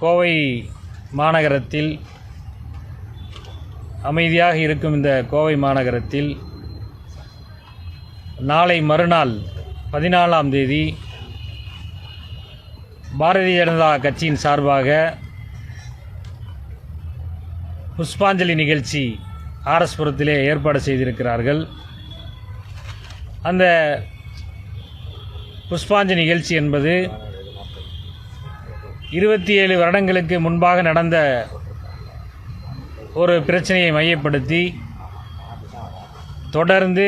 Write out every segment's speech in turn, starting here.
கோவை மாநகரத்தில் அமைதியாக இருக்கும் இந்த கோவை மாநகரத்தில் நாளை மறுநாள் பதினாலாம் தேதி பாரதிய ஜனதா கட்சியின் சார்பாக புஷ்பாஞ்சலி நிகழ்ச்சி ஆர்எஸ்புரத்திலே ஏற்பாடு செய்திருக்கிறார்கள். அந்த புஷ்பாஞ்சலி நிகழ்ச்சி என்பது இருபத்தி ஏழு வருடங்களுக்கு முன்பாக நடந்த ஒரு பிரச்சனையை மையப்படுத்தி தொடர்ந்து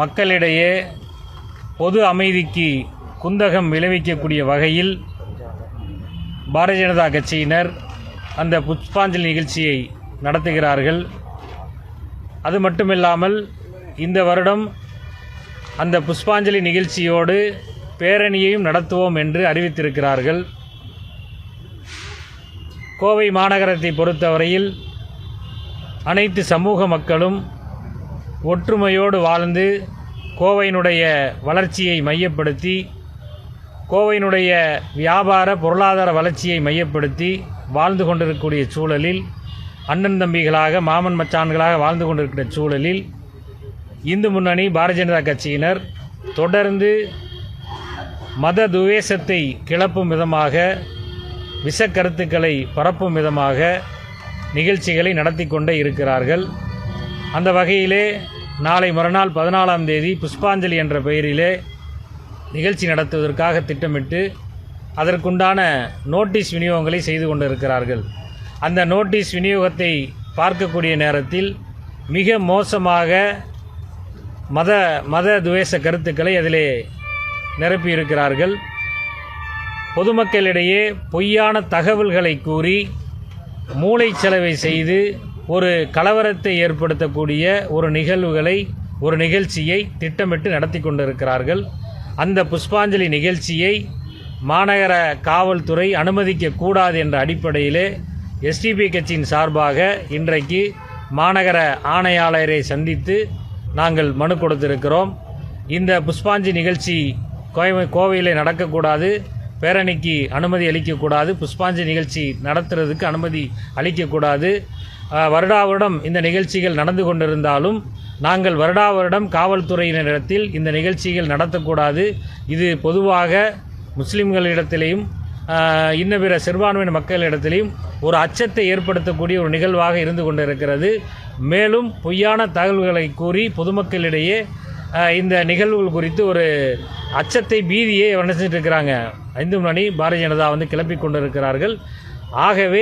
மக்களிடையே பொது அமைதிக்கு குந்தகம் விளைவிக்கக்கூடிய வகையில் பாரதிய ஜனதா கட்சியினர் அந்த புஷ்பாஞ்சலி நிகழ்ச்சியை நடத்துகிறார்கள். அது மட்டுமில்லாமல் இந்த வருடம் அந்த புஷ்பாஞ்சலி நிகழ்ச்சியோடு பேரணியையும் நடத்துவோம் என்று அறிவித்திருக்கிறார்கள். கோவை மாநகரத்தை பொறுத்தவரையில் அனைத்து சமூக மக்களும் ஒற்றுமையோடு வாழ்ந்து கோவையினுடைய வளர்ச்சியை மையப்படுத்தி கோவையினுடைய வியாபார பொருளாதார வளர்ச்சியை மையப்படுத்தி வாழ்ந்து கொண்டிருக்கக்கூடிய சூழலில் அண்ணன் தம்பிகளாக மாமன் மச்சான்களாக வாழ்ந்து கொண்டிருக்கிற சூழலில் இந்து முன்னணி பாரதிய ஜனதா கட்சியினர் தொடர்ந்து மத துவேஷத்தை கிளப்பும் விதமாக விஷக்கருத்துக்களை பரப்பும் விதமாக நிகழ்ச்சிகளை நடத்தி கொண்டே இருக்கிறார்கள். அந்த வகையிலே நாளை மறுநாள் பதினாலாம் தேதி புஷ்பாஞ்சலி என்ற பெயரிலே நிகழ்ச்சி நடத்துவதற்காக திட்டமிட்டு அதற்குண்டான நோட்டீஸ் விநியோகங்களை செய்து கொண்டிருக்கிறார்கள். அந்த நோட்டீஸ் விநியோகத்தை பார்க்கக்கூடிய நேரத்தில் மிக மோசமாக மத மத துவேஷ கருத்துக்களை அதிலே நிரப்பியிருக்கிறார்கள். பொதுமக்களிடையே பொய்யான தகவல்களை கூறி மூளைச்சலவை செய்து ஒரு கலவரத்தை ஏற்படுத்தக்கூடிய ஒரு நிகழ்வுகளை ஒரு நிகழ்ச்சியை திட்டமிட்டு நடத்தி கொண்டிருக்கிறார்கள். அந்த புஷ்பாஞ்சலி நிகழ்ச்சியை மாநகர காவல்துறை அனுமதிக்க கூடாது என்ற அடிப்படையிலே எஸ்டிபி கட்சியின் சார்பாக இன்றைக்கு மாநகர ஆணையாளரை சந்தித்து நாங்கள் மனு கொடுத்திருக்கிறோம். இந்த புஷ்பாஞ்சி நிகழ்ச்சி கோவை கோவையில் நடக்கக்கூடாது. பேரணிக்கு அனுமதி அளிக்கக்கூடாது. புஷ்பாஞ்சலி நிகழ்ச்சி நடத்துறதுக்கு அனுமதி அளிக்கக்கூடாது. வருடா வருடம் இந்த நிகழ்ச்சிகள் நடந்து கொண்டிருந்தாலும் நாங்கள் வருடா வருடம் காவல்துறையினரிடத்தில் இந்த நிகழ்ச்சிகள் நடத்தக்கூடாது. இது பொதுவாக முஸ்லீம்களிடத்திலையும் இன்ன பிற சிறுபான்மையின மக்களிடத்திலையும் ஒரு அச்சத்தை ஏற்படுத்தக்கூடிய ஒரு நிகழ்வாக இருந்து கொண்டிருக்கிறது. மேலும் பொய்யான தகவல்களை கூறி பொதுமக்களிடையே இந்த நிகழ்வுகள் குறித்து ஒரு அச்சத்தை பீதியை வர்ணிச்சிட்டு இருக்கிறாங்க. ஐந்து மணி பாரதிய ஜனதா வந்து கிளம்பி கொண்டிருக்கிறார்கள். ஆகவே